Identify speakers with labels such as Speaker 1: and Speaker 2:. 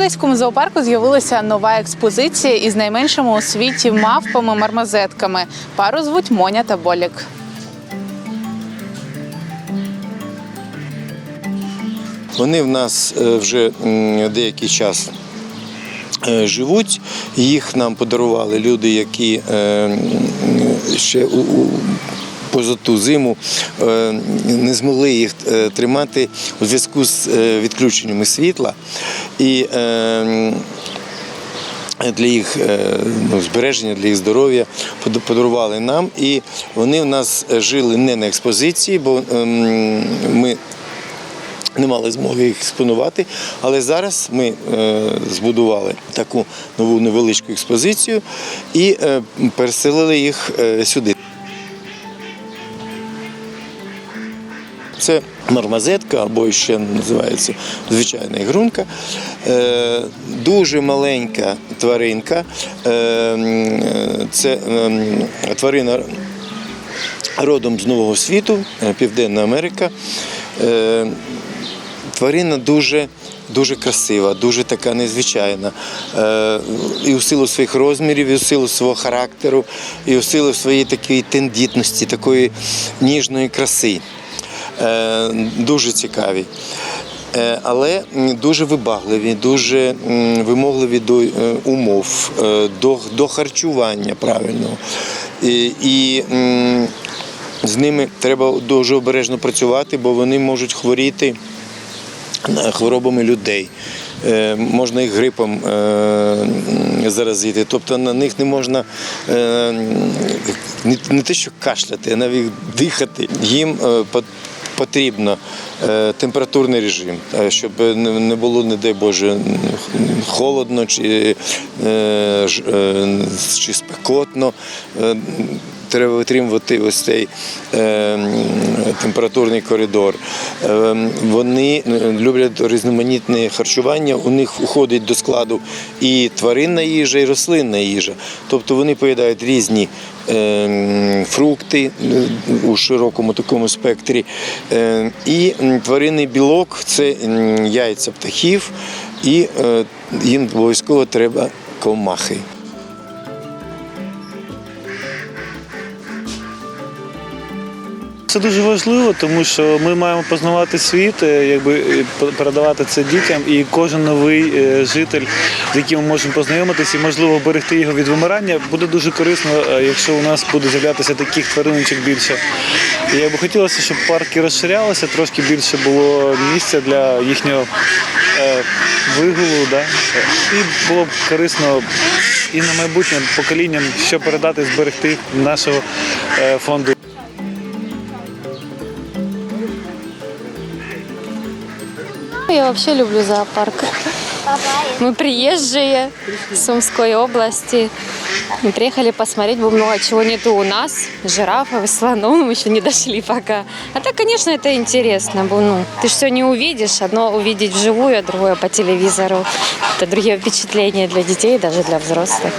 Speaker 1: Одеському зоопарку з'явилася нова експозиція із найменшими у світі мавпами-мармозетками. Пару звуть Моня та Болік.
Speaker 2: Вони в нас е, вже деякий час е, живуть. Їх нам подарували люди, які е, ще у- поза ту зиму е, не змогли їх е, тримати у зв'язку з е, відключеннями світла. І е, для їх ну, збереження, для їх здоров'я подарували нам. І вони в нас жили не на експозиції, бо ем, ми не мали змоги їх експонувати. Але зараз ми збудували таку нову невеличку експозицію і переселили їх сюди. Це мармазетка або ще називається звичайна ігрунка. Е, дуже маленька тваринка. Е, це ем, тварина родом з Нового світу, е, Південна Америка. Е, Тварина дуже, дуже красива, дуже така незвичайна. Е, І у силу своїх розмірів, і у силу свого характеру, і у силу своєї такої тендітності, такої ніжної краси. Е, Дуже цікаві. Е, Але дуже вибагливі, дуже вимогливі до е, умов, до, до харчування правильного. І, і з ними треба дуже обережно працювати, бо вони можуть хворіти хворобами людей. Можна їх грипом заразити. Тобто на них не можна не, те, що кашляти, а навіть дихати. Їм потрібно е, температурний режим, е, щоб не було, не дай Боже, холодно чи, е, чи спекотно. Треба витримувати ось цей температурний коридор. Е, Вони е, люблять різноманітне харчування. У них входить до складу і тваринна їжа, і рослинна їжа. Тобто вони поїдають різні е, фрукти е, у широкому такому спектрі. Е, І тваринний білок це яйця птахів, і е, їм обов'язково треба комахи.
Speaker 3: Це дуже важливо, тому що ми маємо познавати світ, е, якби е, передавати це дітям, і кожен новий е, житель, з яким ми можемо познайомитися, і можливо берегти його від вимирання, буде дуже корисно, якщо у нас буде з'являтися таких твариночок більше. Я би хотілося, щоб парки розширялися, трошки більше було місця для їхнього вигулу, да? і було б корисно і на майбутнє поколінням, що передати, зберегти нашого фонду.
Speaker 4: Я вообще люблю зоопарк. Мы приезжие Сумской области. Мы приехали посмотреть, много чего нету у нас. Жирафов, слонов мы еще не дошли пока. А так, конечно, это интересно. Ну, ты же все не увидишь. Одно увидеть вживую, а другое по телевизору. Это другие впечатления для детей, даже для взрослых.